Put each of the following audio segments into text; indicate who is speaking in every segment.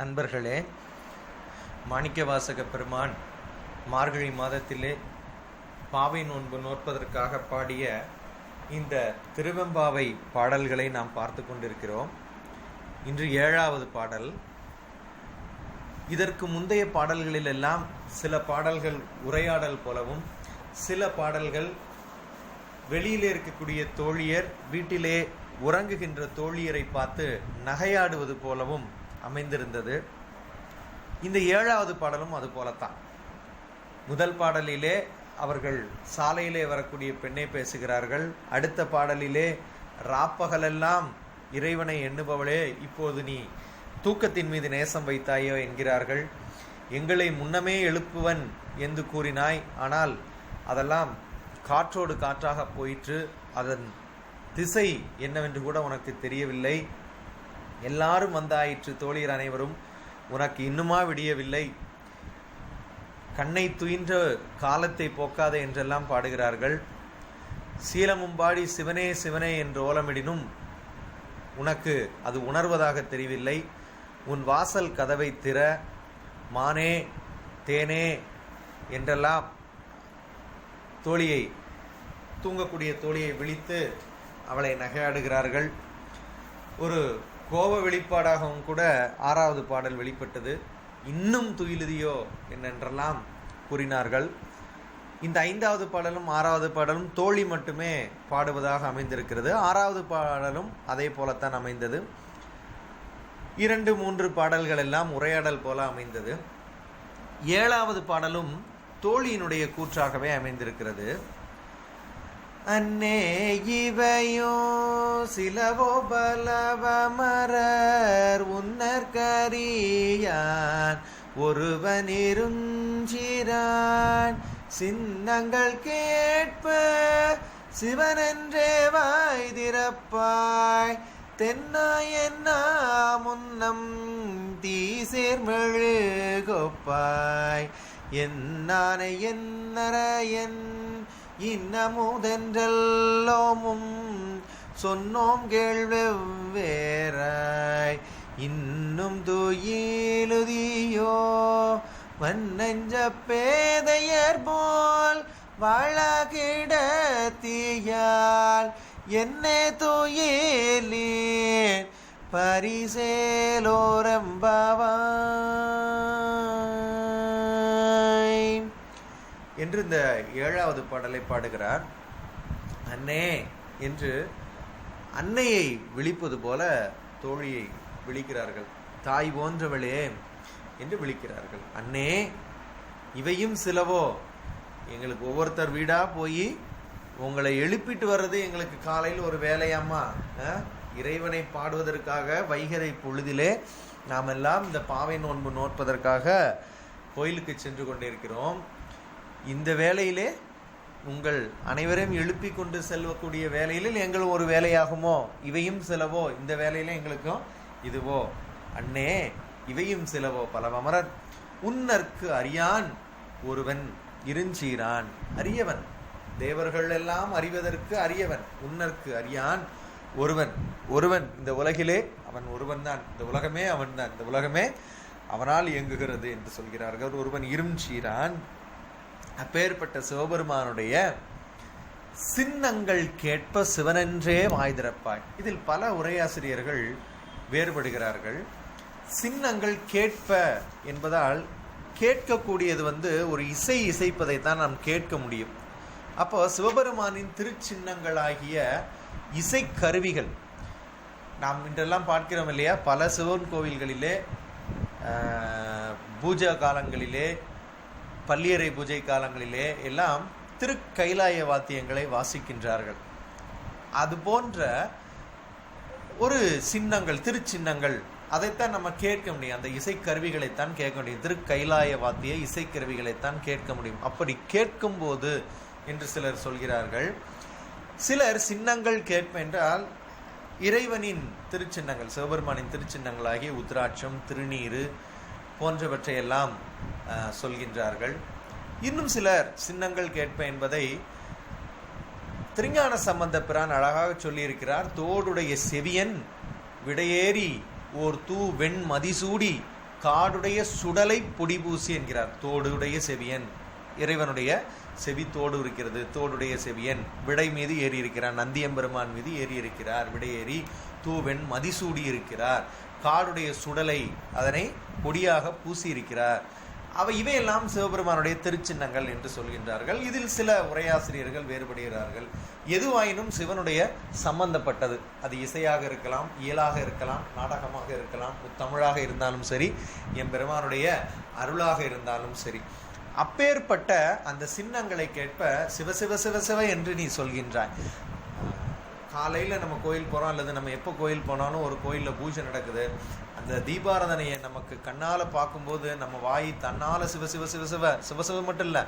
Speaker 1: நண்பர்களே மாணிக்கவாசக பெருமான் மார்கழி மாதத்திலே பாவை நோன்பு நோற்பதற்காக பாடிய இந்த திருவெம்பாவை பாடல்களை நாம் பார்த்து கொண்டிருக்கிறோம். இன்று ஏழாவது பாடல். இதற்கு முந்தைய பாடல்களிலெல்லாம் சில பாடல்கள் உரையாடல் போலவும் சில பாடல்கள் வெளியிலே இருக்கக்கூடிய தோழியர் வீட்டிலே உறங்குகின்ற தோழியரை பார்த்து நகையாடுவது போலவும் அமைந்திருந்தது. இந்த ஏழாவது பாடலும் அது போலத்தான். முதல் பாடலிலே அவர்கள் சாலையிலே வரக்கூடிய பெண்ணை பேசுகிறார்கள். அடுத்த பாடலிலே ராப்பகலெல்லாம் இறைவனை எண்ணுபவளே இப்போது நீ தூக்கத்தின் மீது நேசம் வைத்தாயோ என்கிறார்கள். எங்களை முன்னமே எழுப்புவன் என்று கூறினாய். ஆனால் அதெல்லாம் காற்றோடு காற்றாக போயிற்று. அதன் திசை என்னவென்று கூட உனக்கு தெரியவில்லை. எல்லாரும் வந்தாயிற்று. தோழியர் அனைவரும் உனக்கு இன்னுமா விடியவில்லை? கண்ணை துயின்ற காலத்தை போக்காத என்றெல்லாம் பாடுகிறார்கள். சீலமும்பாடி சிவனே சிவனே என்று ஓலமிடினும் உனக்கு அது உணர்வதாக தெரியவில்லை உன் வாசல் கதவை திற. மானே தேனே என்றெல்லாம் தோழியை தூங்கக்கூடிய தோழியை விழித்து அவளை நகையாடுகிறார்கள். ஒரு கோப வெளிப்பாடாகவும் கூட ஆறாவது பாடல் வெளிப்பட்டது. இன்னும் துயிலுதியோ என்னென்றெல்லாம் கூறினார்கள். இந்த ஐந்தாவது பாடலும் ஆறாவது பாடலும் தோழி மட்டுமே பாடுவதாக அமைந்திருக்கிறது. ஆறாவது பாடலும் அதே போலத்தான் அமைந்தது. இரண்டு மூன்று பாடல்கள் எல்லாம் உரையாடல் போல அமைந்தது. ஏழாவது பாடலும் தோழியினுடைய கூற்றாகவே அமைந்திருக்கிறது. அன்னே இவையோ சிலவோ பலவமரர் உன்னற்கரியான் ஒருவனிருஞ்சிரான் சின்னங்கள் கேட்ப சிவனென்றே வாய் திறப்பாய். தென்னாய் என்ன முன்னம் தீசேர்மெழுகொப்பாய் என்னானை என் இன்னமுதென்றெல்லோமும் சொன்னோம் கேள்வெவ்வேறாய். இன்னும் துயிலுதியோ வன்னஞ்ச பேதையர் போல் வழகிடத்தியால் என்னே துயிலேன் பரிசேலோரம்பவாய் என்று இந்த ஏழாவது பாடலை பாடுகிறார். அன்னே என்று அன்னையை விழிப்பது போல தோழியை விழிக்கிறார்கள். தாய் போன்றவளே என்று விழிக்கிறார்கள். அன்னே இவையும் சிலவோ? எங்களுக்கு ஒவ்வொருத்தர் வீடா போய் உங்களை எழுப்பிட்டு வர்றது எங்களுக்கு காலையில் ஒரு வேலையாம்மா இறைவனை பாடுவதற்காக வைகரை பொழுதிலே நாம் எல்லாம் இந்த பாவை நோன்பு நோற்பதற்காக கோயிலுக்கு சென்று கொண்டிருக்கிறோம். இந்த வேலையிலே உங்கள் அனைவரையும் எழுப்பி கொண்டு செல்லக்கூடிய வேலையில் எங்களும் ஒரு வேலையாகுமோ? இவையும் செலவோ? இந்த வேலையில எங்களுக்கும் இதுவோ? அண்ணே இவையும் செலவோ? பலவமரன் உன்னற்கு அறியான் ஒருவன் இருஞ்சீரான். அரியவன் தேவர்கள் எல்லாம் அறிவதற்கு அரியவன் உன்னற்கு அறியான் ஒருவன். ஒருவன் இந்த உலகிலே அவன் ஒருவன் தான் இந்த உலகமே அவன் தான் இந்த உலகமே அவனால் இயங்குகிறது என்று சொல்கிறார்கள். ஒருவன் இருஞ்சீரான். அப்பேற்பட்ட சிவபெருமானுடைய சின்னங்கள் கேட்ப சிவனென்றே வாய்திறப்பாய். இதில் பல உரையாசிரியர்கள் வேறுபடுகிறார்கள். சின்னங்கள் கேட்ப என்பதால் கேட்கக்கூடியது வந்து ஒரு இசை இசைப்பதை தான் நாம் கேட்க முடியும். அப்போ சிவபெருமானின் திருச்சின்னங்களாகிய இசை கருவிகள் நாம் இன்றெல்லாம் பார்க்கிறோம் இல்லையா? பல சிவன் கோவில்களிலே பூஜா காலங்களிலே பள்ளியறை பூஜை காலங்களிலே எல்லாம் திருக்கைலாய வாத்தியங்களை வாசிக்கின்றார்கள். அது போன்ற ஒரு சின்னங்கள் திருச்சின்னங்கள் அதைத்தான் நம்ம கேட்க முடியும். அந்த இசைக்கருவிகளைத்தான் கேட்க முடியும். திருக்கைலாய வாத்திய இசைக்கருவிகளைத்தான் கேட்க முடியும். அப்படி கேட்கும்போது என்று சிலர் சொல்கிறார்கள். சிலர் சின்னங்கள் கேட்பென்றால் இறைவனின் திருச்சின்னங்கள் சிவபெருமானின் திருச்சின்னங்களாகிய உத்ராட்சம் திருநீரு போன்றவற்றையெல்லாம் சொல்கின்றார்கள். இன்னும் சிலர் சின்னங்கள் கேட்ப என்பதை திருஞான சம்பந்த பிரான் அழகாக சொல்லியிருக்கிறார். தோடுடைய செவியன் விடையேறி ஓர் தூ வெண் மதிசூடி காடுடைய சுடலை பொடிபூசி என்கிறார். தோடுடைய செவியன். இறைவனுடைய செவி தோடு இருக்கிறது. தோடுடைய செவியன் விடை மீது ஏறி இருக்கிறார் நந்தியம்பெருமான் மீது ஏறி இருக்கிறார் விடையேறி தூவெண் மதிசூடி இருக்கிறார் காடுடைய சுடலை அதனை பொடியாக பூசி இருக்கிறார் அவை இவையெல்லாம் சிவபெருமானுடைய திருச்சின்னங்கள் என்று சொல்கின்றார்கள். இதில் சில உரையாசிரியர்கள் வேறுபடுகிறார்கள். எதுவாயினும் சிவனுடைய சம்பந்தப்பட்டது. அது இசையாக இருக்கலாம் இயலாக இருக்கலாம் நாடகமாக இருக்கலாம் முத்தமிழாக இருந்தாலும் சரி என் பெருமானுடைய அருளாக இருந்தாலும் சரி. அப்பேற்பட்ட அந்த சின்னங்களை கேட்ப சிவ சிவ சிவ சிவ என்று நீ சொல்கின்றாய். காலையில் நம்ம கோயில் போகிறோம் அல்லது நம்ம எப்போ கோயில் போனாலும் ஒரு கோயிலில் பூஜை நடக்குது. அந்த தீபாராதனையை நமக்கு கண்ணால் பார்க்கும்போது நம்ம வாய் தன்னால் சிவ சிவ சிவ சிவ சிவ சிவ மட்டும் இல்லை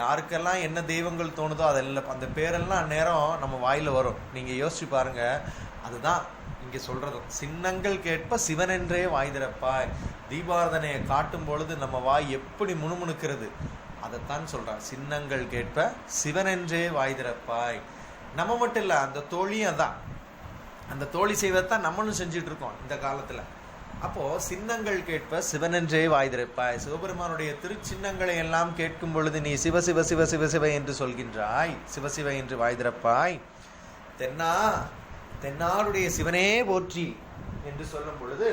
Speaker 1: யாருக்கெல்லாம் என்ன தெய்வங்கள் தோணுதோ அதெல்லாம் அந்த பேரெல்லாம் அந்நேரம் நம்ம வாயில் வரும். நீங்கள் யோசிச்சு பாருங்கள் அதுதான் இங்கே சொல்கிறது சின்னங்கள் கேட்ப சிவனென்றே வாய் திறப்பாய். தீபாராதனையை காட்டும் பொழுது நம்ம வாய் எப்படி முணுமுணுக்கிறது அதைத்தான் சொல்கிறான் சின்னங்கள் கேட்ப சிவனென்றே வாய் திறப்பாய். நம்ம மட்டும் இல்லை அந்த தோழியும் அதான். அந்த தோழி செய்வதைத்தான் நம்மளும் செஞ்சுட்டு இருக்கோம் இந்த காலத்தில். அப்போது சின்னங்கள் கேட்ப சிவனென்றே வாய் திறப்பாய். சிவபெருமானுடைய திருச்சின்னங்களை எல்லாம் கேட்கும் பொழுது நீ சிவ சிவ சிவ சிவ சிவ என்று சொல்கின்றாய். சிவ சிவ என்று வாய் திறப்பாய். தென்னா தென்னாருடைய சிவனே போற்றி என்று சொல்லும் பொழுது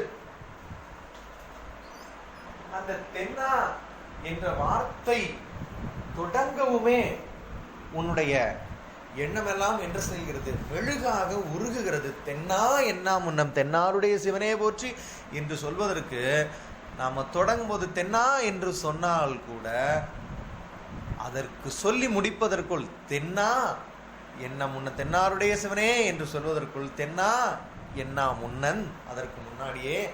Speaker 1: அந்த தென்னா என்ற வார்த்தை தொடங்கவுமே உன்னுடைய எண்ணமெல்லாம் என்று செல்கிறது? மெழுகாக உருகுகிறது. தென்னா என்னா முன்னம்? தென்னாருடைய சிவனே போற்றி என்று சொல்வதற்கு நாம் தொடங்கும் போது தென்னா என்று சொன்னால் கூட அதற்கு சொல்லி முடிப்பதற்குள் தென்னா என்ன முன்ன தென்னாருடைய சிவனே என்று சொல்வதற்குள் தென்னா என்னா முன்னன்? அதற்கு முன்னாடியே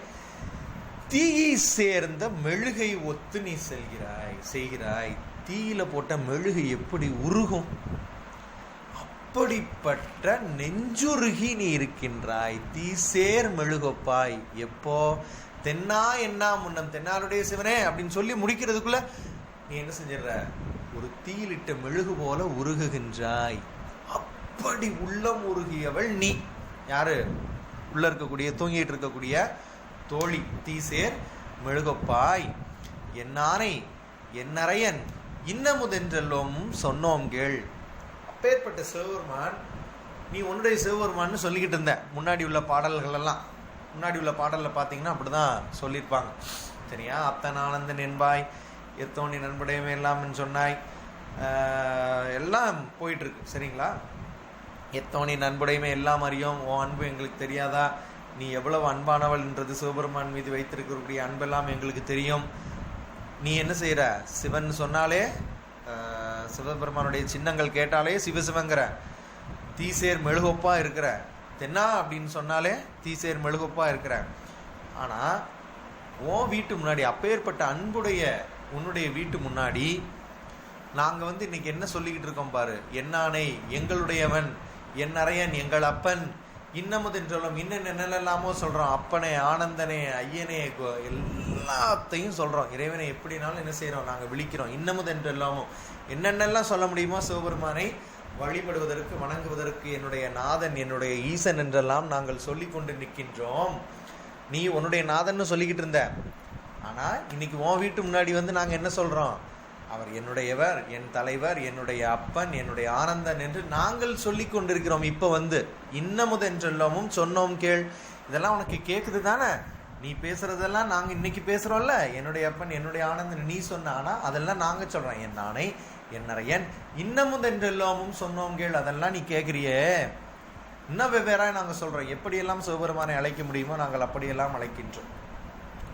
Speaker 1: தீயை சேர்ந்த மெழுகை ஒத்து நீ செல்கிறாய் செய்கிறாய். தீயில போட்ட மெழுகு எப்படி உருகும்? அப்படிப்பட்ட நெஞ்சுருகி நீ இருக்கின்றாய். தீசேர் மெழுகொப்பாய். எப்போ? தென்னா என்ன முன்னம். தென்னாருடைய சிவனே அப்படின்னு சொல்லி முடிக்கிறதுக்குள்ள நீ என்ன செஞ்சிடற? ஒரு தீயிலிட்ட மெழுகு போல உருகுகின்றாய். அப்படி உள்ளம் உருகியவள் நீ. யாரு? உள்ள இருக்கக்கூடிய தூங்கிட்டு இருக்கக்கூடிய தோழி தீசேர் மெழுகப்பாய். என்னானை என்னறையன் இன்னமுதென்றெல்லோம் சொன்னோம் கேள். அப்பேற்பட்ட சிவபெருமான் நீ உன்னுடைய சிவபெருமான்னு சொல்லிக்கிட்டு இருந்த. முன்னாடி உள்ள பாடல்கள் எல்லாம் முன்னாடி உள்ள பாடலில் பார்த்தீங்கன்னா அப்படிதான் சொல்லியிருப்பாங்க. சரியா? அத்தன் ஆனந்தன் என்பாய் எத்தோனி நண்படையமே எல்லாம்னு சொன்னாய். எல்லாம் போயிட்டுருக்கு. சரிங்களா? எத்தோனி நண்புடையுமே எல்லாம் அறியும். உன் அன்பு எங்களுக்கு தெரியாதா? நீ எவ்வளவு அன்பானவள்ன்றது சிவபெருமான் மீது வைத்திருக்கக்கூடிய அன்பெல்லாம் எங்களுக்கு தெரியும். நீ என்ன செய்கிற சிவன் சொன்னாலே சிவபெருமானுடைய சின்னங்கள் கேட்டாலே சிவசிவங்கிற தீசேர் மெழுகொப்பா இருக்கிற தென்னா அப்படின்னு சொன்னாலே தீசேர் மெழுகொப்பா இருக்கிற. ஆனா ஓ வீட்டு முன்னாடி அப்பேற்பட்ட அன்புடைய உன்னுடைய வீட்டு முன்னாடி நாங்க வந்து இன்னைக்கு என்ன சொல்லிக்கிட்டு இருக்கோம் பாரு? என்னானை எங்களுடையவன் என் அறையன் எங்கள் அப்பன் இன்னமுதென்றோம் இன்னும் என்னென்னலாமோ சொல்றோம் அப்பனே ஆனந்தனே ஐயனே எல்லாத்தையும் சொல்றோம். இறைவனை எப்படினாலும் என்ன செய்கிறோம் நாங்க விழிக்கிறோம். இன்னமுதென்றெல்லாமோ என்னென்னலாம் சொல்ல முடியுமோ சிவபெருமானை வழிபடுவதற்கு வணங்குவதற்கு என்னுடைய நாதன் என்னுடைய ஈசன் என்றெல்லாம் நாங்கள் சொல்லிக் கொண்டு நிற்கின்றோம். நீ உன்னுடைய நாதன்னு சொல்லிக்கிட்டு இருந்த. ஆனால் இன்னைக்கு உன் வீட்டு முன்னாடி வந்து நாங்கள் என்ன சொல்கிறோம் அவர் என்னுடையவர் என் தலைவர் என்னுடைய அப்பன் என்னுடைய ஆனந்தன் என்று நாங்கள் சொல்லி கொண்டிருக்கிறோம். இப்போ வந்து இன்னமுதென்றெல்லாமும் சொன்னோம் கேள். இதெல்லாம் உனக்கு கேட்குது தானே? நீ பேசுறதெல்லாம் நாங்கள் இன்னைக்கு பேசுகிறோம்ல என்னுடைய அப்பன் என்னுடைய ஆனந்தன் நீ சொன்ன ஆனால் அதெல்லாம் நாங்கள் சொல்கிறோம் என் நானை என்னறையன் இன்னமும் தென்றெல்லாமும் சொன்னோம் கேள் அதெல்லாம் நீ கேட்குறியே இன்னும் வெவ்வேறாய் நாங்கள் சொல்கிறோம் எப்படியெல்லாம் சிவபெருமானை அழைக்க முடியுமோ நாங்கள் அப்படியெல்லாம் அழைக்கின்றோம்.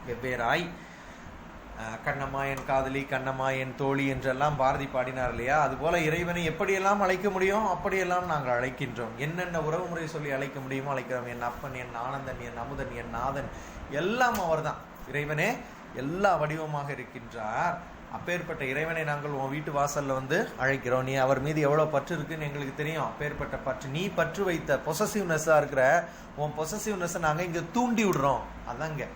Speaker 1: வெவ்வேறாய் அஹ், கண்ணம்மா என் காதலி கண்ணம்மா என் தோழி என்றெல்லாம் பாரதி பாடினார் இல்லையா? அதுபோல இறைவனை எப்படியெல்லாம் அழைக்க முடியும் அப்படியெல்லாம் நாங்கள் அழைக்கின்றோம். என்னென்ன உறவுமுறை சொல்லி அழைக்க முடியுமோ அழைக்கிறோம். என் அப்பன் என் ஆனந்தன் என் அமுதன் என் நாதன் எல்லாம் அவர்தான். இறைவனே எல்லா வடிவமாக இருக்கின்றார். அப்பேற்பட்ட இறைவனை நாங்கள் உன் வீட்டு வாசல்ல வந்து அழைக்கிறோம். நீ அவர் மீது எவ்வளவு பற்று இருக்குன்னு எங்களுக்கு தெரியும். அப்பேற்பட்ட பற்று. நீ பற்று வைத்த பொசசிவ்னஸ்ஸா இருக்கிற உன் பொசசிவ்னஸ் நாங்க இங்க தூண்டி விடுறோம். அதாங்க.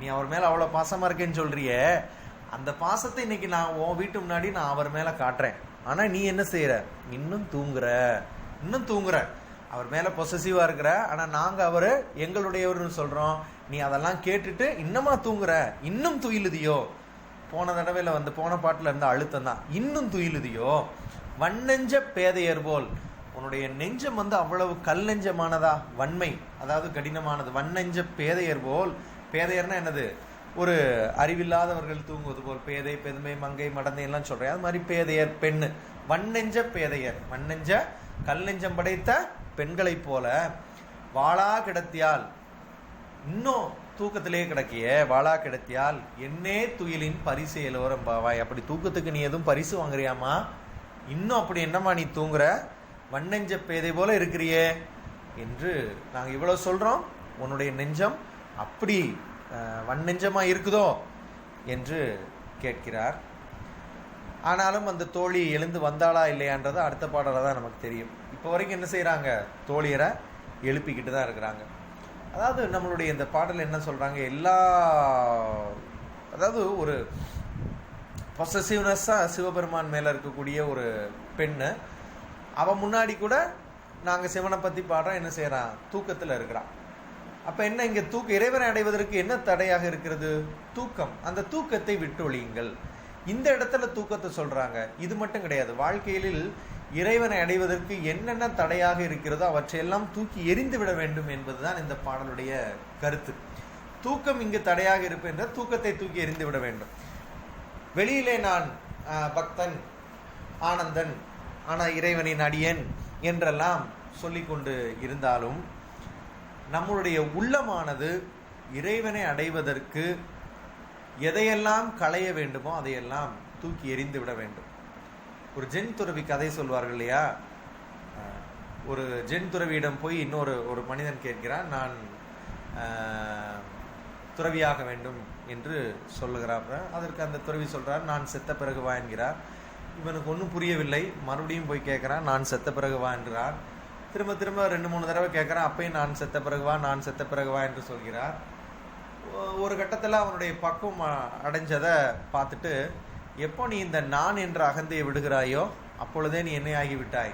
Speaker 1: நீ அவர் மேல அவ்வளவு பாசமா இருக்கேன்னு சொல்கிறியே அந்த பாசத்தை இன்னைக்கு நான் உன் வீட்டு முன்னாடி நான் அவர் மேல காட்டுறேன். ஆனா நீ என்ன செய்யற இன்னும் தூங்குற. இன்னும் தூங்குற. அவர் மேல பொசசிவா இருக்கிற. ஆனா நாங்க அவரு எங்களுடையவர்னு சொல்றோம். நீ அதெல்லாம் கேட்டுட்டு இன்னமா தூங்குற. இன்னும் துயிலுதியோ? போன தடவையில் வந்து போன பாட்டில் இருந்த அழுத்தம் தான். இன்னும் துயிலுதியோ? வண்ணெஞ்ச பேதையர் போல். உன்னுடைய நெஞ்சம் வந்து அவ்வளவு கல் நெஞ்சமானதா வன்மை. அதாவது கடினமானது. வன்னெஞ்ச பேதையர் போல். பேதையர்னா என்னது? ஒரு அறிவில்லாதவர்கள் தூங்குவது போல். பேதை பெருமை மங்கை மடந்தை எல்லாம் சொல்கிறேன் அது மாதிரி பேதையர் பெண்ணு. வண்ணெஞ்ச பேதையர். வண்ணெஞ்ச கல் நெஞ்சம் படைத்த பெண்களைப் போல. வாழா கிடத்தியால். இன்னும் தூக்கத்திலே கிடக்கிய வாளா கிடத்தியால் என்னே துயிலின் பரிசு எலோரம் பாவாய். அப்படி தூக்கத்துக்கு நீ எதுவும் பரிசு வாங்குறியாமா இன்னும் அப்படி என்னம்மா நீ தூங்குற? வண்ணெஞ்ச பேதை போல இருக்கிறியே என்று நாங்கள் இவ்வளோ சொல்கிறோம் உன்னுடைய நெஞ்சம் அப்படி அஹ், இருக்குதோ என்று கேட்கிறார். ஆனாலும் அந்த தோழி எழுந்து வந்தாளா இல்லையான்றது அடுத்த பாடலாக தான் நமக்கு தெரியும். இப்போ வரைக்கும் என்ன செய்கிறாங்க தோழியரை எழுப்பிக்கிட்டு தான் இருக்கிறாங்க. அதாவது நம்மளுடைய இந்த பாடல் என்ன சொல்கிறாங்க எல்லா அதாவது ஒரு பொசசிவ்னஸ்ஸாக சிவபெருமான் மேலே இருக்கக்கூடிய ஒரு பெண்ணு அவன் முன்னாடி கூட நாங்கள் சிவனை பற்றி பாடுறோம் என்ன செய்கிறான் தூக்கத்தில் இருக்கிறான். அப்போ என்ன இங்கே தூக்க இறைவனை அடைவதற்கு என்ன தடையாக இருக்கிறது? தூக்கம். அந்த தூக்கத்தை விட்டு ஒழியுங்கள் இந்த இடத்துல தூக்கத்தை சொல்கிறாங்க இது மட்டும் கிடையாது. வாழ்க்கையில் இறைவனை அடைவதற்கு என்னென்ன தடையாக இருக்கிறதோ அவற்றையெல்லாம் தூக்கி எரிந்து விட வேண்டும் என்பதுதான் இந்த பாடலுடைய கருத்து. தூக்கம் இங்கு தடையாக இருப்பேன் என்றால் தூக்கத்தை தூக்கி எரிந்து விட வேண்டும். வெளியிலே நான் பக்தன் ஆனந்தன் ஆனால் இறைவனின் அடியன் என்றெல்லாம் சொல்லி கொண்டு இருந்தாலும் நம்மளுடைய உள்ளமானது இறைவனை அடைவதற்கு எதையெல்லாம் களைய வேண்டுமோ அதையெல்லாம் தூக்கி எறிந்து விட வேண்டும். ஒரு ஜென் துறவி கதை சொல்வார்கள் இல்லையா? ஒரு ஜென் துறவியிடம் போய் இன்னொரு ஒரு மனிதன் கேட்கிறான் நான் துறவியாக வேண்டும் என்று சொல்லுகிறார். அதற்கு அந்த துறவி சொல்கிறார் நான் செத்த பிறகு வா என்கிறார். இவனுக்கு ஒன்றும் புரியவில்லை. மறுபடியும் போய் கேட்குறான் நான் செத்த பிறகு வா என்கிறார் திரும்ப திரும்ப ரெண்டு மூணு தடவை கேட்குறான் அப்பயும் நான் செத்த பிறகு வா நான் செத்த பிறகு வா என்று சொல்கிறார். ஒரு கட்டத்தில் அவனுடைய பக்குவம் அடைஞ்சதை பார்த்துட்டு எப்போ நீ இந்த நான் என்ற அகந்தையை விடுகிறாயோ அப்பொழுதே நீ என்னையாகி விட்டாய்.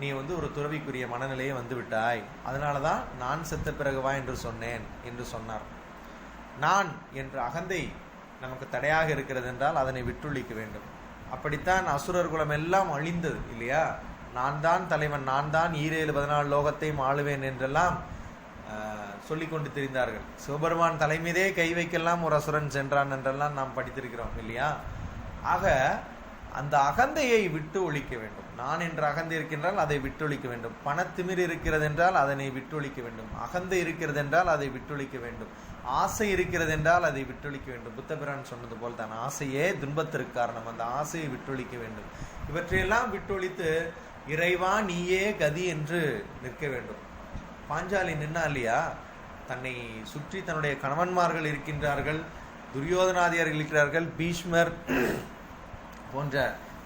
Speaker 1: நீ வந்து ஒரு துறவிக்குரிய மனநிலையை வந்து விட்டாய். அதனால தான் நான் செத்த பிறகு வா என்று சொன்னேன் என்று சொன்னார். நான் என்ற அகந்தை நமக்கு தடையாக இருக்கிறது என்றால் அதனை விட்டுழிக்க வேண்டும். அப்படித்தான் அசுரர் குலம் எல்லாம் அழிந்தது இல்லையா? நான் தான் தலைவன் நான் தான் ஈரேழு பதினாலு லோகத்தையும் ஆளுவேன் என்றெல்லாம் சொல்லிக்கொண்டு கொண்டு திரிந்தார்கள். சிவபெருமான் தலைமீதே கை வைக்கெல்லாம் ஒரு அசுரன் சென்றான் என்றெல்லாம் நாம் படித்திருக்கிறோம் இல்லையா? ஆக அந்த அகந்தையை விட்டு ஒழிக்க வேண்டும். நான் என்று அகந்தை இருக்கின்றால் அதை விட்டொழிக்க வேண்டும். பணத்திமிர் இருக்கிறது என்றால் அதனை விட்டொழிக்க வேண்டும். அகந்தை இருக்கிறது என்றால் அதை விட்டொழிக்க வேண்டும். ஆசை இருக்கிறது என்றால் அதை விட்டொழிக்க வேண்டும். புத்தபிரான் சொன்னது போல் தான் ஆசையே துன்பத்திற்கு காரணம். அந்த ஆசையை விட்டொழிக்க வேண்டும். இவற்றையெல்லாம் விட்டொழித்து இறைவா நீயே கதி என்று நிற்க வேண்டும். பாஞ்சாலி நின்னா இல்லையா? தன்னை சுற்றி தன்னுடைய கணவன்மார்கள் இருக்கின்றார்கள். துரியோதனாதியார் இருக்கிறார்கள். பீஷ்மர் போன்ற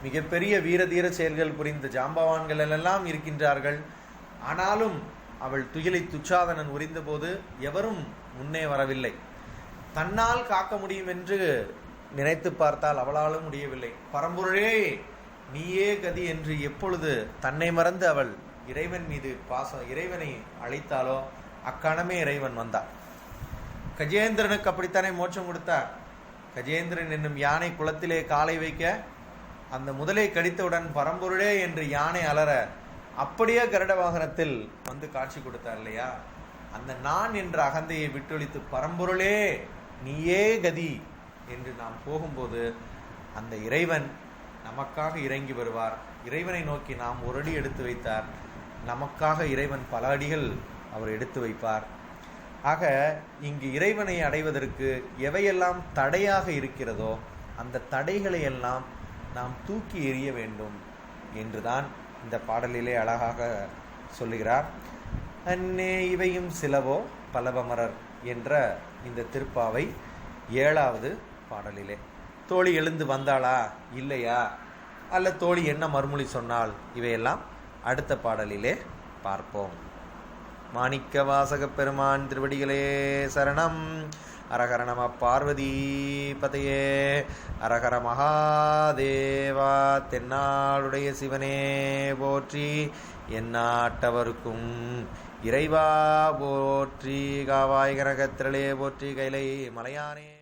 Speaker 1: மிகப்பெரிய வீர தீர செயல்கள் புரிந்த ஜாம்பவான்கள் எல்லாம் இருக்கின்றார்கள். ஆனாலும் அவள் துயிலை துச்சாதனன் உரிந்தபோது எவரும் முன்னே வரவில்லை. தன்னால் காக்க முடியும் என்று நினைத்து பார்த்தால் அவளாலும் முடியவில்லை. பரம்பொருளே நீயே கதி என்று எப்பொழுது தன்னை மறந்து அவள் இறைவன் மீது பாசம் இறைவனை அழைத்தாலோ அக்கணமே இறைவன் வந்தார் கஜேந்திரனுக்கு அப்படித்தானே மோட்சம் கொடுத்தார்? கஜேந்திரன் என்னும் யானை குளத்திலே காலை வைக்க அந்த முதலை கடித்தவுடன் பரம்பொருளே என்று யானை அலற அப்படியே கருட வாகனத்தில் வந்து காட்சி கொடுத்தார் இல்லையா? அந்த நான் என்ற அகந்தையை விட்டொழித்து பரம்பொருளே நீயே கதி! என்று நாம் போகும்போது அந்த இறைவன் நமக்காக இறங்கி வருவார். இறைவனை நோக்கி நாம் ஒரு அடி எடுத்து வைத்தார். நமக்காக இறைவன் பல அடிகள் அவர் எடுத்து வைப்பார். ஆக இங்கு இறைவனை அடைவதற்கு எவையெல்லாம் தடையாக இருக்கிறதோ அந்த தடைகளை எல்லாம் நாம் தூக்கி எறிய வேண்டும் என்றுதான் இந்த பாடலிலே அழகாக சொல்லுகிறார். அன்னே இவையும் சிலவோ பலவமரர் என்ற இந்த திருப்பாவை ஏழாவது பாடலிலே. தோழி எழுந்து வந்தாளா? இல்லையா? அல்ல தோழி என்ன மறுமொழி சொன்னால்? இவையெல்லாம் அடுத்த பாடலிலே பார்ப்போம். மாணிக்க வாசக பெருமான் திருவடிகளே சரணம். அரகர நம பார்வதி பதையே அரகர மகாதேவா தென்னாளுடைய சிவனே போற்றி எந்நாட்டவருக்கும் இறைவா போற்றி காவாய் கனகத்திரளே போற்றி கைலை மலையானே.